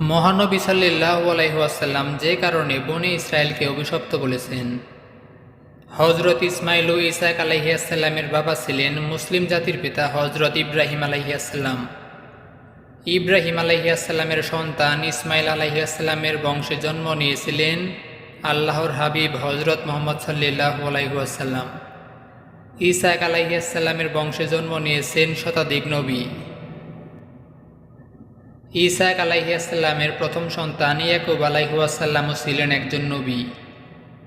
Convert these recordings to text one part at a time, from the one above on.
মহানবী সাল্লাহ আলাইহাসাল্লাম যে কারণে বনি ইসরায়েলকে অভিশপ্ত বলেছেন। হজরত ইসমাইল ও ইসাক আলাইহিয়াসাল্লামের বাবা ছিলেন মুসলিম জাতির পিতা হজরত ইব্রাহিম আলাইহিয়াসাল্লাম ইব্রাহিম আলাইহিয়াসাল্লামের সন্তান ইসমাইল আলাইহিয়াসাল্লামের বংশে জন্ম নিয়েছিলেন আল্লাহর হাবিব হজরত মোহাম্মদ সাল্লাহ আলাইহাসাল্লাম ইসাক আলাইহিয়াসাল্লামের বংশে জন্ম নিয়েছেন শতাধিক নবী। ইসাক আলাইহিয়াসাল্লামের প্রথম সন্তান ইয়াকুব আলাইহুয়াসাল্লামও ছিলেন একজন নবী।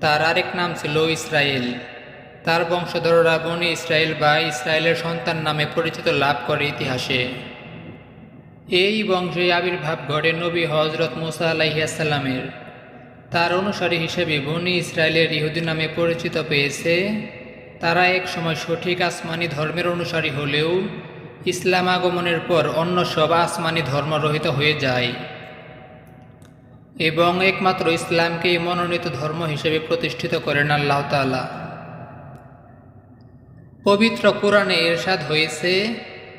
তার আরেক নাম ছিল ইসরায়েল। তার বংশধররা বনি ইসরায়েল বা ইসরায়েলের সন্তান নামে পরিচিত লাভ করে ইতিহাসে। এই বংশে আবির্ভাব ঘটে নবী হজরত মুসা আলাইহিয়াসাল্লামের তার অনুসারী হিসেবে বনি ইসরায়েলের ইহুদি নামে পরিচিত পেয়েছে। তারা এক সময় সঠিক আসমানি ধর্মের অনুসারী হলেও ইসলাম আগমনের পর অন্য সব আসমানি ধর্ম রহিত হয়ে যায়। এবং একমাত্র ইসলামকেই মনোনীত ধর্ম হিসেবে প্রতিষ্ঠিত করেন আল্লাহ তালা পবিত্র কোরআনে এরশাদ হয়েছে,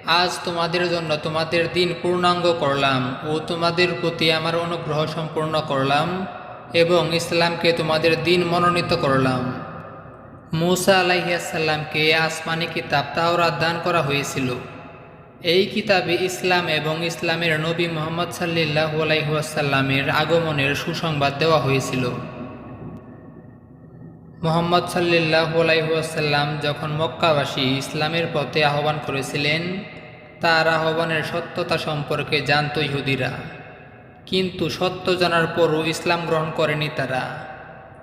আজ তোমাদের জন্য তোমাদের দিন পূর্ণাঙ্গ করলাম ও তোমাদের প্রতি আমার অনুগ্রহ সম্পূর্ণ করলাম এবং ইসলামকে তোমাদের দিন মনোনীত করলাম। মুসা আলাইসাল্লামকে আসমানি কিতাব তাওরাত দান করা হয়েছিল। এই কিতাবে ইসলাম এবং ইসলামের নবী মোহাম্মদ সাল্লাহ আলাইসাল্লামের আগমনের সুসংবাদ দেওয়া হয়েছিল। মোহাম্মদ সাল্লাহ আলাইসাল্লাম যখন মক্কাবাসী ইসলামের পথে আহ্বান করেছিলেন, তার আহ্বানের সত্যতা সম্পর্কে জানত ইহুদিরা। কিন্তু সত্য জানার পরও ইসলাম গ্রহণ করেনি তারা।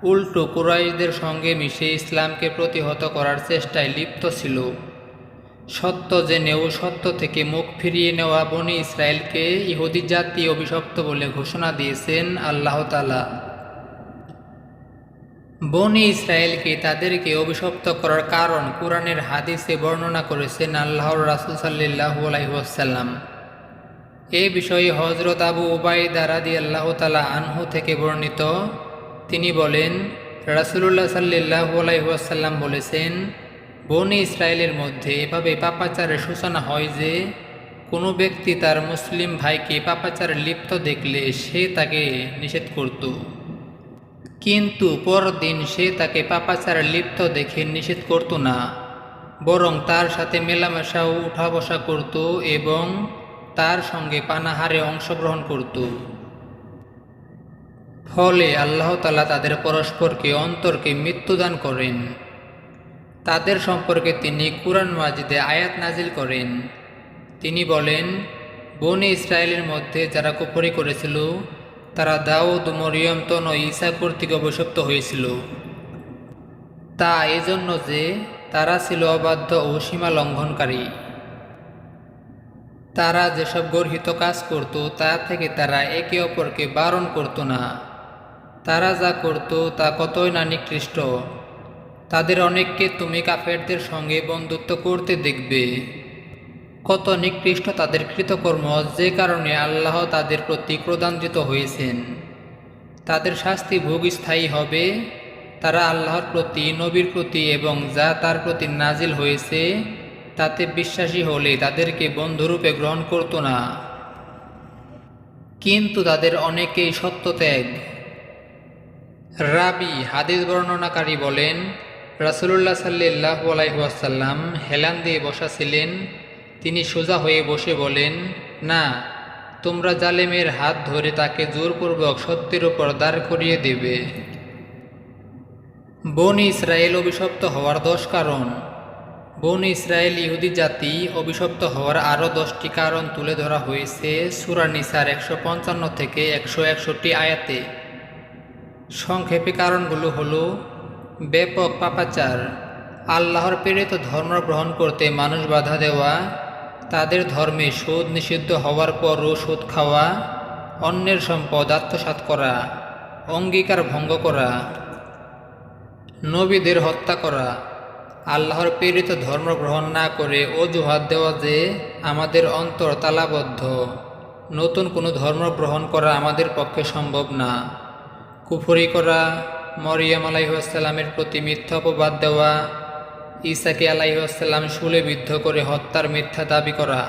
উল্টো কুরাইশদের সঙ্গে মিশে ইসলামকে প্রতিহত করার চেষ্টায় লিপ্ত ছিল। সত্য জেনেও সত্য থেকে মুখ ফিরিয়ে নেওয়া বনি ইসরায়েলকে ইহুদি জাতি অভিশপ্ত বলে ঘোষণা দিয়েছেন আল্লাহ তালা বনি ইসরায়েলকে তাদেরকে অভিশপ্ত করার কারণ কোরআনের হাদিসে বর্ণনা করেছেন আল্লাহর রাসুল সাল্লাহ আলাইসাল্লাম এ বিষয়ে হজরত আবু উবাইদা রাদি আল্লাহ তালা আনহু থেকে বর্ণিত। তিনি বলেন, রাসুলুল্লাহ সাল্লাহ আলাইসাল্লাম বলেছেন বনি ইসরায়েলের মধ্যে এভাবে পাপাচারের সূচনা হয় যে, কোনো ব্যক্তি তার মুসলিম ভাইকে পাপাচারে লিপ্ত দেখলে সে তাকে নিষেধ করত। কিন্তু পরদিন সে তাকে পাপাচারে লিপ্ত দেখে নিষেধ করত না, বরং তার সাথে মেলামেশাও উঠা বসা করত এবং তার সঙ্গে পানাহারে অংশগ্রহণ করত। ফলে আল্লাহ তালা তাদের পরস্পরকে অন্তরকে মৃত্যুদান করেন। তাদের সম্পর্কে তিনি কুরআন মাজিদে আয়াত নাজিল করেন। তিনি বলেন, বনি ইসরায়েলের মধ্যে যারা কুফরি করেছিল, তারা দাউদ, মরিয়ম, তন, ঈসা কর্তৃক অভিশপ্ত হয়েছিল। তা এজন্য যে তারা ছিল অবাধ্য ও সীমা লঙ্ঘনকারী। তারা যেসব গর্হিত কাজ করত, তা থেকে তারা একে অপরকে বারণ করত না। তারা যা করত, তা কতই না নিকৃষ্ট। তাদের অনেককে তুমি কাফেরদের সঙ্গে বন্ধুত্ব করতে দেখবে। কত নিকৃষ্ট তাদের কৃতকর্ম, যে কারণে আল্লাহ তাদের প্রতি ক্রোধান্বিত হয়েছেন। তাদের শাস্তি ভোগ স্থায়ী হবে। তারা আল্লাহর প্রতি, নবীর প্রতি এবং যা তার প্রতি নাজিল হয়েছে, তাতে বিশ্বাসী হলে তাদেরকে বন্ধুরূপে গ্রহণ করত না। কিন্তু তাদের অনেকেই সত্যত্যাগ রাবি হাদিস বর্ণনাকারী বলেন রাসুলুল্লাহ সাল্লাহ আলাইসাল্লাম হেলান দিয়ে বসা ছিলেন তিনি সোজা হয়ে বসে বলেন, না, তোমরা জালেমের হাত ধরে তাকে জোরপূর্বক সত্যের উপর দাঁড় করিয়ে দেবে। বন ইসরায়েল অভিশপ্ত হওয়ার দশ কারণ। বন ইসরায়েল ইহুদি জাতি অভিশপ্ত হওয়ার আরও দশটি কারণ তুলে ধরা হয়েছে সুরানিসার একশো পঞ্চান্ন থেকে একশো একষট্টি আয়াতে। সংক্ষেপে কারণগুলো হলো ব্যাপক পাপাচার। আল্লাহর প্রেরিত ধর্ম গ্রহণ করতে মানুষ বাধা দেওয়া, তাদের ধর্মে সুদ নিষিদ্ধ হওয়ার পরও সুদ খাওয়া, অন্যের সম্পদ আত্মসাত করা, অঙ্গীকার ভঙ্গ করা, নবীদের হত্যা করা। আল্লাহর প্রেরিত ধর্ম গ্রহণ না করে অজুহাত দেওয়া যে আমাদের অন্তর তালাবদ্ধ। নতুন কোনো ধর্ম গ্রহণ করা আমাদের পক্ষে সম্ভব না। কুফরি করা মরিয়াম আলাইহাসাল্লামের প্রতি মিথ্যা অপবাদ দেওয়া ইসাকে আলাইহাসাল্লাম শুলে বিদ্ধ করে হত্যার মিথ্যা দাবি করা।